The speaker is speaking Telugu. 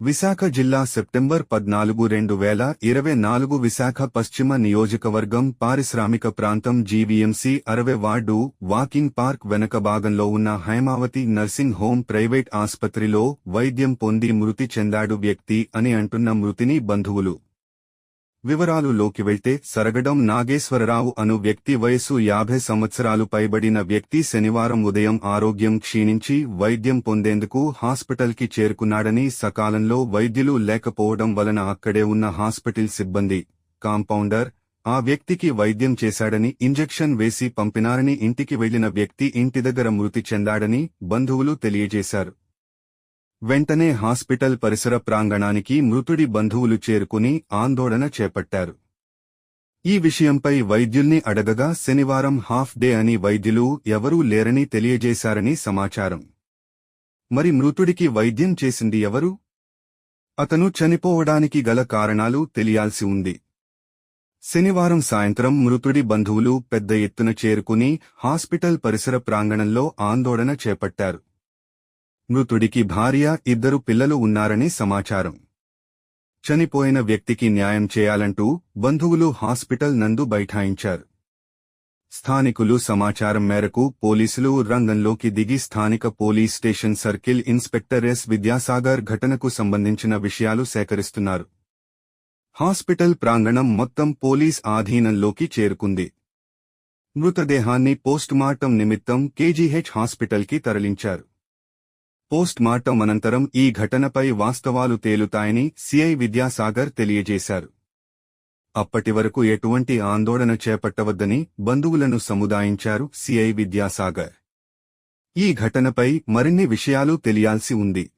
విశాఖ జిల్లా సెప్టెంబర్ పద్నాలుగు రెండు వేల ఇరవై నాలుగు విశాఖ పశ్చిమ నియోజకవర్గం పారిశ్రామిక ప్రాంతం జీవీఎంసీ అరవై వార్డు వాకింగ్ పార్క్ వెనక భాగంలో ఉన్న హైమావతి నర్సింగ్ హోం ప్రైవేట్ ఆస్పత్రిలో వైద్యం పొంది మృతి చెందాడు వ్యక్తి అని అంటున్న మృతిని బంధువులు. వివరాలు లోకి వెళ్తే సరగడం నాగేశ్వరరావు అను వ్యక్తి వయసు యాభై సంవత్సరాలు పైబడిన వ్యక్తి శనివారం ఉదయం ఆరోగ్యం క్షీణించి వైద్యం పొందేందుకు హాస్పిటల్కి చేరుకున్నాడని సకాలంలో వైద్యులు లేకపోవడం వలన అక్కడే ఉన్న హాస్పిటల్ సిబ్బంది కాంపౌండర్ ఆ వ్యక్తికి వైద్యం చేశాడని ఇంజెక్షన్ వేసి పంపినారని ఇంటికి వెళ్ళిన వ్యక్తి ఇంటి దగ్గర మృతి చెందాడని బంధువులు తెలియజేశారు. వెంటనే హాస్పిటల్ పరిసర ప్రాంగణానికి మృతుడి బంధువులు చేరుకుని ఆందోళన చేపట్టారు. ఈ విషయంపై వైద్యుల్ని అడగగా శనివారం హాఫ్ డే అని వైద్యులు ఎవరూ లేరని తెలియజేశారని సమాచారం. మరి మృతుడికి వైద్యం చేసింది ఎవరు? అతను చనిపోవడానికి గల కారణాలు తెలియాల్సి ఉంది. శనివారం సాయంత్రం మృతుడి బంధువులు పెద్ద ఎత్తున చేరుకుని హాస్పిటల్ పరిసర ప్రాంగణంలో ఆందోళన చేపట్టారు. మృతుడికి భార్య ఇద్దరు పిల్లలు ఉన్నారని సమాచారం. చనిపోయిన వ్యక్తికి న్యాయం చేయాలంటూ బంధువులు హాస్పిటల్ నందు బైఠాయించారు. స్థానికులు సమాచారం మేరకు పోలీసులు రంగంలోకి దిగి స్థానిక police station circle inspector S Vidyasagar ఘటనకు సంబంధించిన విషయాలు సేకరిస్తున్నారు. హాస్పిటల్ ప్రాంగణం మొత్తం పోలీస్ ఆధీనంలోకి చేరుకుంది. మృతదేహాన్ని పోస్టుమార్టం నిమిత్తం కేజీహెచ్ హాస్పిటల్కి తరలించారు. పోస్ట్ మార్టం అనంతరం ఈ ఘటనపై వాస్తవాలు తేలుతాయని సిఐ విద్యాసాగర్ తెలియజేశారు. అప్పటి వరకు ఎటువంటి ఆందోళన చేపట్టవద్దని బంధువులను సముదాయించారు సిఐ విద్యాసాగర్. ఈ ఘటనపై మరిన్ని విషయాలు తెలియాల్సి ఉంది.